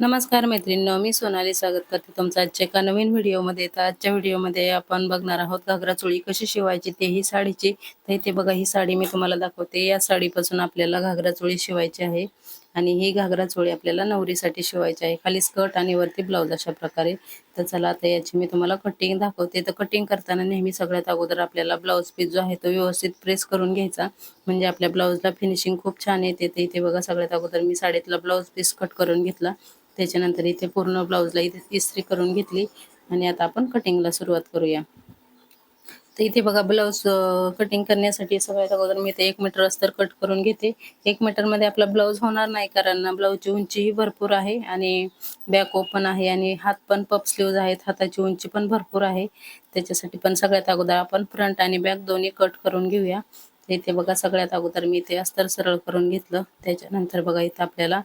नमस्कार मैत्रिणींनो मी सोनाली स्वागत करते तुमचं आजच्या एका नवीन व्हिडिओमध्ये. तर आजच्या व्हिडिओमध्ये आपण बघणार आहोत घागरा चोळी कशी शिवायची ते ही साडीची. तर इथे बघा ही साडी मी तुम्हाला दाखवते. या साडीपासून आपल्याला घागरा चोळी शिवायची आहे. आणि ही घागरा चोळी आपल्याला नवरीसाठी शिवायची आहे. खाली स्कर्ट आणि वरती ब्लाऊज अशा प्रकारे. तर चला आता याची मी तुम्हाला कटिंग दाखवते. तर कटिंग करताना नेहमी सगळ्यात अगोदर आपल्याला ब्लाऊज पीस जो आहे तो व्यवस्थित प्रेस करून घ्यायचा. म्हणजे आपल्या ब्लाऊजला फिनिशिंग खूप छान येते. ते इथे बघा सगळ्यात अगोदर मी साडीतला ब्लाऊज पीस कट करून घेतला. त्याच्यानंतर इथे पूर्ण ब्लाऊजला इथे इस्त्री करून घेतली. आणि आता आपण कटिंगला सुरुवात करूया. तर इथे बघा ब्लाऊज कटिंग करण्यासाठी सगळ्यात अगोदर मी इथे एक मीटर अस्तर कट करून घेते. एक मीटरमध्ये आपला ब्लाऊज होणार नाही कारण ब्लाऊजची उंचीही भरपूर आहे आणि बॅक ओपन आहे आणि हात पण पप स्लीव्ज आहेत हाताची उंची पण भरपूर आहे. त्याच्यासाठी पण सगळ्यात अगोदर आपण फ्रंट आणि बॅक दोन्ही कट करून घेऊया. इथे बघा सगळ्यात अगोदर मी इथे अस्तर सरळ करून घेतलं. त्याच्यानंतर बघा इथं आपल्याला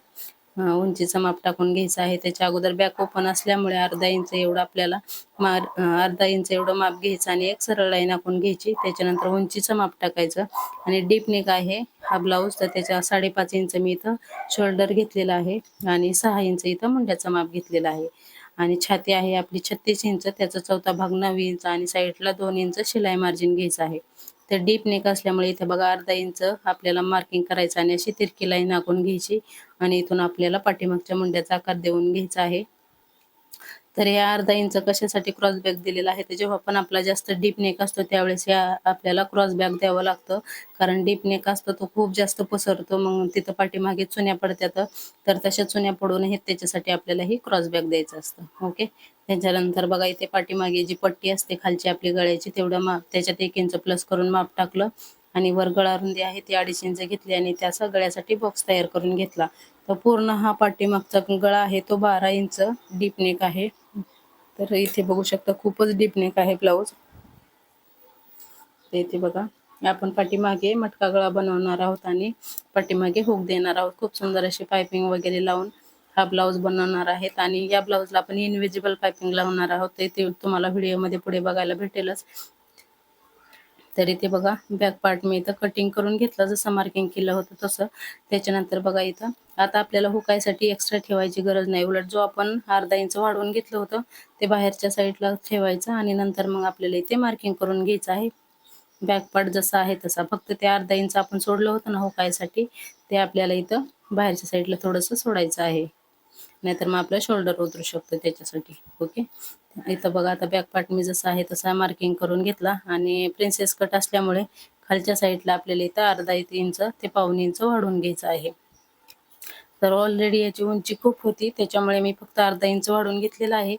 उंचीचं माप टाकून घ्यायचं आहे. त्याच्या अगोदर बॅक ओपन असल्यामुळे अर्धा इंच एवढं आपल्याला मार अर्धा इंच एवढं माप घ्यायचं आणि एक सरळ लाईन आखून घ्यायची. त्याच्यानंतर उंचीचं माप टाकायचं आणि डीप नेक आहे हा ब्लाऊज तर त्याच्या साडेपाच इंच मी इथं शोल्डर घेतलेला आहे आणि सहा इंच इथं मुंड्याचं माप घेतलेलं आहे. आणि छाती आहे आपली छत्तीस इंच त्याचा चौथा भाग नऊ इंच आणि साईडला दोन इंच शिलाई मार्जिन घ्यायचं आहे. तर डीप नेक असल्यामुळे इथे बघा अर्धा इंच आपल्याला मार्किंग करायचं आणि अशी तिरकी लाईन आखून घ्यायची. आणि इथून आपल्याला पाठीमागच्या मुंड्याचा आकार देऊन घ्यायचा आहे. तर या अर्धा इंच कशासाठी क्रॉस बॅग दिलेला आहे? तर जेव्हा पण आपला जास्त डीप नेक असतो त्यावेळेस या आपल्याला क्रॉस बॅग द्यावं लागतं. कारण डीप नेक असतो तो खूप जास्त पसरतो. मग तिथं पाठीमागे चुन्या पडतात. तर तशा चुन्या पडू नयेत त्याच्यासाठी आपल्याला ही क्रॉस बॅग द्यायचं असतं. ओके त्याच्यानंतर बघा इथे पाठीमागे जी पट्टी असते खालची आपली गळ्याची तेवढं माप त्याच्यात एक इंच प्लस करून माप टाकलं आणि वर गळा रुंदी आहे ती अडीच इंच घेतली आणि त्याचा गळ्यासाठी बॉक्स तयार करून घेतला. तर पूर्ण हा पाठीमागचा गळा आहे तो बारा इंच डीप नेक आहे. तर इथे बघू शकता खूपच डीपनेक आहे ब्लाऊज इथे बघा आपण पाठीमागे मटका गळा बनवणार आहोत आणि पाठीमागे हुक देणार आहोत. खूप सुंदर अशी पायपिंग वगैरे लावून हा ब्लाऊज बनवणार आहेत आणि या ब्लाऊजला आपण इनविजिबल पायपिंग लावणार आहोत. ते तुम्हाला व्हिडिओमध्ये पुढे बघायला भेटेलच. तर इथे बघा बॅक पार्ट मी इथं कटिंग करून घेतलं जसं मार्किंग केलं होतं तसं. त्याच्यानंतर बघा इथं आता आपल्याला हुकायसाठी एक्स्ट्रा ठेवायची गरज नाही. उलट जो आपण अर्धा इंच वाढवून घेतलं होतं ते बाहेरच्या साईडला ठेवायचं आणि नंतर मग आपल्याला इथे मार्किंग करून घ्यायचं आहे. बॅक पार्ट जसा आहे तसा. फक्त ते अर्धा इंच आपण सोडलं होतं ना हुकायसाठी ते आपल्याला इथं बाहेरच्या साईडला थोडंसं सोडायचं आहे. नाहीतर मग आपला शोल्डर उतरू शकतो त्याच्यासाठी ओके इथं बघा आता बॅक पार्ट मी जसा आहे तसा मार्किंग करून घेतला आणि प्रिन्सेस कट असल्यामुळे खालच्या साईडला आपल्याला इथं अर्धा इंच ते पाऊन इंच वाढवून घ्यायचं आहे. तर ऑलरेडी याची उंची खूप होती त्याच्यामुळे मी फक्त अर्धा इंच वाढवून घेतलेला आहे.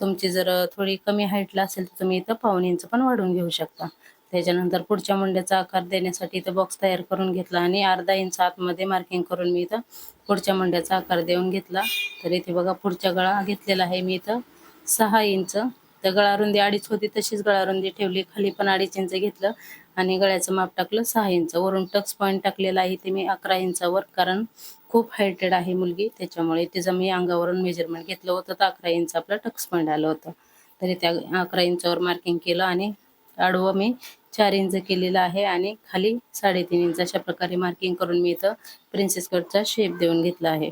तुमची जर थोडी कमी हाईटला असेल तर तुम्ही इथं पाऊन इंच पण वाढवून घेऊ शकता. त्याच्यानंतर पुढच्या मुंड्याचा आकार देण्यासाठी इथं बॉक्स तयार करून घेतला आणि अर्धा इंच आतमध्ये मार्किंग करून मी इथं पुढच्या मुंड्याचा आकार देऊन घेतला. तर इथे बघा पुढच्या गळा घेतलेला आहे मी इथं. सहा इंच तर गळारुंदी अडीच होती तशीच गळारुंदी ठेवली. खाली पण अडीच इंच घेतलं आणि गळ्याचं माप टाकलं सहा इंच वरून टक्स पॉईंट टाकलेला आहे ते मी अकरा इंचावर कारण खूप हायटेड आहे मुलगी. त्याच्यामुळे तिचं मी अंगावरून मेजरमेंट घेतलं होतं तर अकरा इंच आपलं टक्स पॉईंट आलं होतं. तरी त्या अकरा इंचावर मार्किंग केलं आणि आडवं मी चार इंच केलेलं आहे आणि खाली साडेतीन इंच अशा प्रकारे मार्किंग करून मी इथं प्रिन्सेस कटचा शेप देऊन घेतला आहे.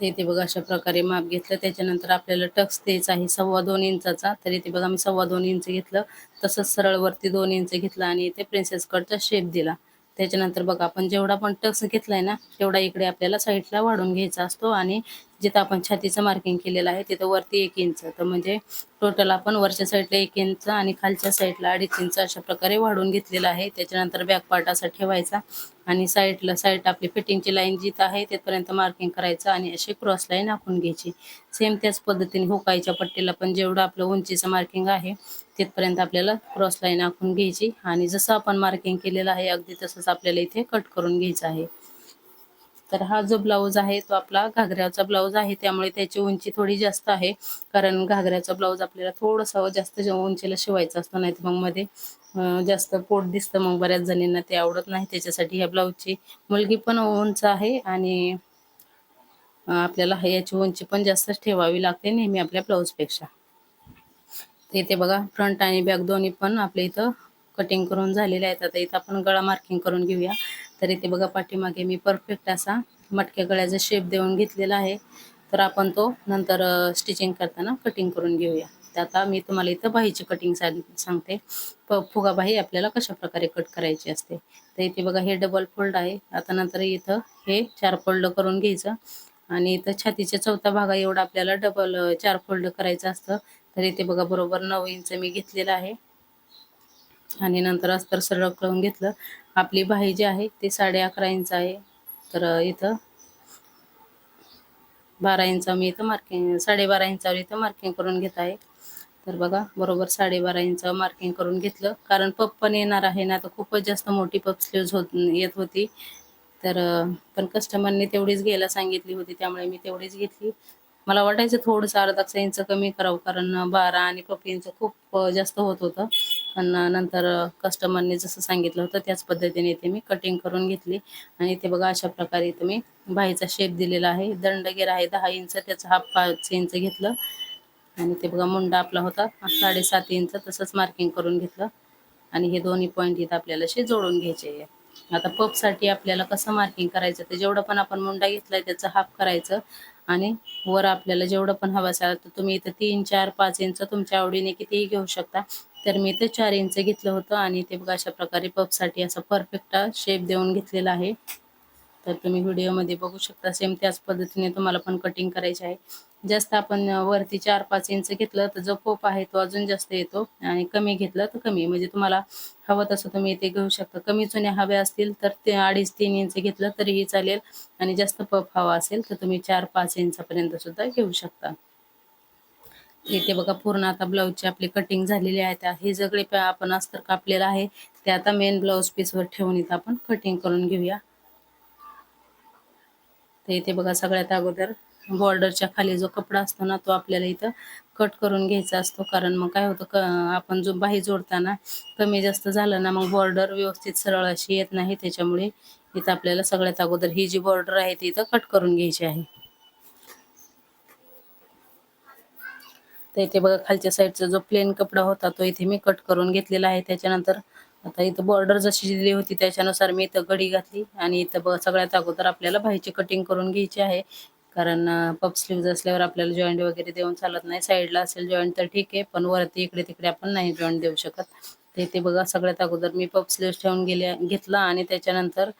तर इथे बघा अशा प्रकारे माप घेतलं. त्याच्यानंतर आपल्याला टक्स द्यायचा आहे सव्वा दोन इंचाचा. तर इथे बघा मी सव्वा दोन इंच घेतलं. तसंच सरळवरती दोन इंच घेतलं आणि इथे प्रिन्सेस कटचा शेप दिला. त्याच्यानंतर बघा आपण जेवढा पण टक्स घेतलाय ना तेवढा इकडे आपल्याला साईडला वाढून घ्यायचा असतो आणि जिथं आपण छातीचं मार्किंग केलेलं आहे तिथं वरती एक इंच तर म्हणजे टोटल आपण वरच्या साईडला एक इंच आणि खालच्या साईडला अडीच इंच अशा प्रकारे वाढून घेतलेला आहे. त्याच्यानंतर बॅक पार्ट असा ठेवायचा आणि साईडला साईड आपली फिटिंगची लाईन जिथं आहे तिथपर्यंत मार्किंग करायचं आणि अशी क्रॉस लाईन आखून घ्यायची. सेम त्याच पद्धतीने हुकायच्या पट्टीला पण जेवढं आपलं उंचीचं मार्किंग आहे तिथपर्यंत आपल्याला क्रॉस लाईन आखून घ्यायची. आणि जसं आपण मार्किंग केलेलं आहे अगदी तसंच आपल्याला इथे कट करून घ्यायचं आहे. तर हा जो ब्लाऊज आहे तो आपला घागऱ्याचा ब्लाऊज आहे त्यामुळे त्याची उंची थोडी जास्त आहे. कारण घागऱ्याचा ब्लाऊज आपल्याला थोडंसं जास्त उंचीला शिवायचा असतो नाही तर मग मध्ये जास्त पोट दिसतं. मग बऱ्याच जणींना ते आवडत नाही. त्याच्यासाठी ह्या ब्लाऊजची मुलगी पण उंच आहे आणि आपल्याला याची उंची पण जास्तच ठेवावी लागते नेहमी आपल्या ब्लाऊजपेक्षा. तर इथे बघा फ्रंट आणि बॅक दोन्ही पण आपल्या इथं कटिंग करून झालेले आहेत. आता इथं आपण गळा मार्किंग करून घेऊया. तर इथे बघा पाठीमागे मी परफेक्ट असा मटक्या गळ्याचा शेप देऊन घेतलेला आहे. तर आपण तो नंतर स्टिचिंग करताना कटिंग करून घेऊया. तर आता मी तुम्हाला इथं बाहीची कटिंग सांगते. प फुगा बाही आपल्याला कशा प्रकारे कट करायची असते. तर इथे बघा हे डबल फोल्ड आहे. आता नंतर इथं हे चार फोल्ड करून घ्यायचं. आणि इथं छातीच्या चौथा भागा एवढा आपल्याला डबल चार फोल्ड करायचं असतं. तर इथे बघा बरोबर नऊ इंच मी घेतलेलं आहे. आणि नंतर अस्तर सरळ करून घेतलं. आपली बाही जी आहे ते साडे अकरा इंच आहे. तर इथं बारा इंचा मी इथं मार्किंग साडेबारा इंचावर इथं मार्किंग करून घेत आहे. तर बघा बरोबर साडेबारा इंच मार्किंग करून घेतलं. कारण पप पण येणार आहे ना तर खूपच जास्त मोठी पप स्लीव्ज होत येत होती. तर पण कस्टमरने तेवढीच घ्यायला सांगितली होती त्यामुळे मी तेवढीच घेतली. मला वाटायचं थोडंसं अर्धा इंच कमी करावं कारण बारा आणि पप इंच खूप जास्त होत होतं. पण नंतर कस्टमरने जसं सांगितलं होतं त्याच पद्धतीने इथे मी कटिंग करून घेतली. आणि इथे बघा अशा प्रकारे इथे मी बाईचा शेप दिलेला आहे. दंडगेर आहे दहा इंच त्याचं हाफ पाच इंच घेतलं. आणि ते बघा मुंडा आपला होता साडेसात इंच तसंच मार्किंग करून घेतलं. आणि हे दोन्ही पॉईंट इथं आपल्याला असे जोडून घ्यायचे आहे. आता पपसाठी आपल्याला कसं मार्किंग करायचं? ते जेवढं पण आपण मुंडा घेतलाय त्याचं हाफ करायचं. आणि वर आपल्याला जेवढं पण हवं असेल तर तुम्ही इथं तीन चार पाच इंच तुमच्या आवडीने कितीही घेऊ शकता. तर मी इथं चार इंच घेतलं होतं आणि ते बघा अशा प्रकारे पपसाठी असा परफेक्ट शेप देऊन घेतलेला आहे. तर तुम्ही व्हिडिओमध्ये बघू शकता. सेम त्याच पद्धतीने तुम्हाला पण कटिंग करायची आहे. जास्त आपण वरती चार पाच इंच घेतलं तर जो पोप आहे तो अजून जास्त येतो आणि कमी घेतलं तर कमी. म्हणजे तुम्हाला हवं तसं तुम्ही इथे घेऊ शकता. कमी चुन्या हव्या असतील तर ते अडीच तीन इंच घेतलं तरीही चालेल. आणि जास्त पप हवा असेल तर तुम्ही चार पाच इंचापर्यंत सुद्धा घेऊ शकता. इथे बघा पूर्ण आता ब्लाऊजची आपली कटिंग झालेली आहे. हे सगळे आपण अस्तर कापलेलं आहे. ते आता मेन ब्लाऊज पीसवर ठेवून इथं आपण कटिंग करून घेऊया. तर इथे बघा सगळ्यात अगोदर बॉर्डरच्या खाली जो कपडा असतो ना तो आपल्याला इथं कट करून घ्यायचा असतो. कारण मग काय होतं क आपण जो बाही जोडताना कमी जास्त झालं ना मग बॉर्डर व्यवस्थित सरळ अशी येत नाही. त्याच्यामुळे इथं आपल्याला सगळ्यात अगोदर ही जी बॉर्डर आहे ती इथं कट करून घ्यायची आहे. तर इथे बघा खालच्या साईडचा जो प्लेन कपडा होता तो इथे मी कट करून घेतलेला आहे. त्याच्यानंतर आता इथं बॉर्डर जशी दिली होती त्याच्यानुसार मी इथं गडी घातली आणि इथं सगळ्यात अगोदर आपल्याला बाहीची कटिंग करून घ्यायची आहे. कारण पप स्लीव्ज असल्यावर आपल्याला जॉईंट वगैरे देऊन चालत नाही. साईडला असेल जॉईंट तर ठीक आहे पण वरती इकडे तिकडे आपण नाही जॉईंट देऊ शकत. ते ते बघा सगळ्यात अगोदर मी पप स्लीव्ज ठेवून गेले घेतला आणि त्याच्यानंतर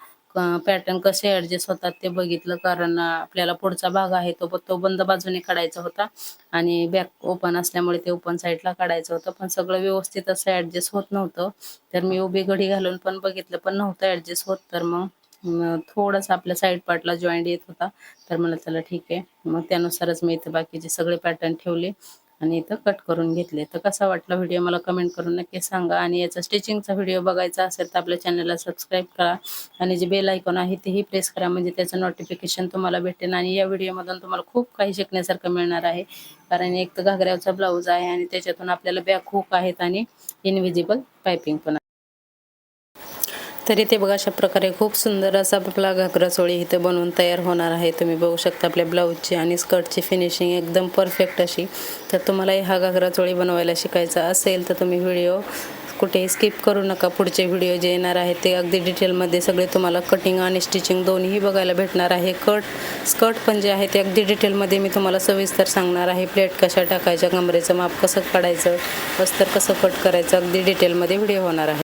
पॅटर्न कसे ॲडजस्ट होतात ते बघितलं. कारण आपल्याला पुढचा भाग आहे तो तो बंद बाजूने काढायचा होता. आणि बॅक ओपन असल्यामुळे ते ओपन साईडला काढायचं होतं. पण सगळं व्यवस्थित असं ॲडजस्ट होत नव्हतं. तर मी उभी घडी घालून पण बघितलं पण नव्हतं ॲडजस्ट होत. तर मग थोडंसं आपल्या साईड पार्टला जॉईंट येत होता. तर मला चला ठीक आहे. मग त्यानुसारच मी इथे बाकीचे सगळे पॅटर्न ठेवले. आणि इथं कट करून घेतले. तर कसा वाटला व्हिडिओ मला कमेंट करून नक्की सांगा. आणि याचा स्टिचिंगचा व्हिडिओ बघायचा असेल तर आपल्या चॅनलला सबस्क्राईब करा. आणि जे बेल आयकॉन आहे तेही प्रेस करा. म्हणजे त्याचं नोटिफिकेशन तुम्हाला भेटेल आणि या व्हिडिओमधून तुम्हाला खूप काही शिकण्यासारखं मिळणार आहे. कारण एक तर घागऱ्याचा ब्लाऊज आहे आणि त्याच्यातून आपल्याला बॅक हुक आहेत आणि इनविजिबल पायपिंग पण तरी ते बघा अशा प्रकारे खूप सुंदर असा आपला घागरा चोळी इथे बनवून तयार होणार आहे. तुम्ही बघू शकता आपल्या ब्लाऊजची आणि स्कर्टची फिनिशिंग एकदम परफेक्ट अशी. तर तुम्हाला हा घागरा चोळी बनवायला शिकायचा असेल तर तुम्ही व्हिडिओ कुठेही स्किप करू नका. पुढचे व्हिडिओ जे येणार आहेत ते अगदी डिटेलमध्ये सगळे तुम्हाला कटिंग आणि स्टिचिंग दोन्ही बघायला भेटणार आहे. कट स्कर्ट पण जे आहे ते अगदी डिटेलमध्ये मी तुम्हाला सविस्तर सांगणार आहे. प्लेट कशा टाकायच्या कमरेचं माप कसं काढायचं वस्तर कसं कट करायचं अगदी डिटेलमध्ये व्हिडिओ होणार आहे.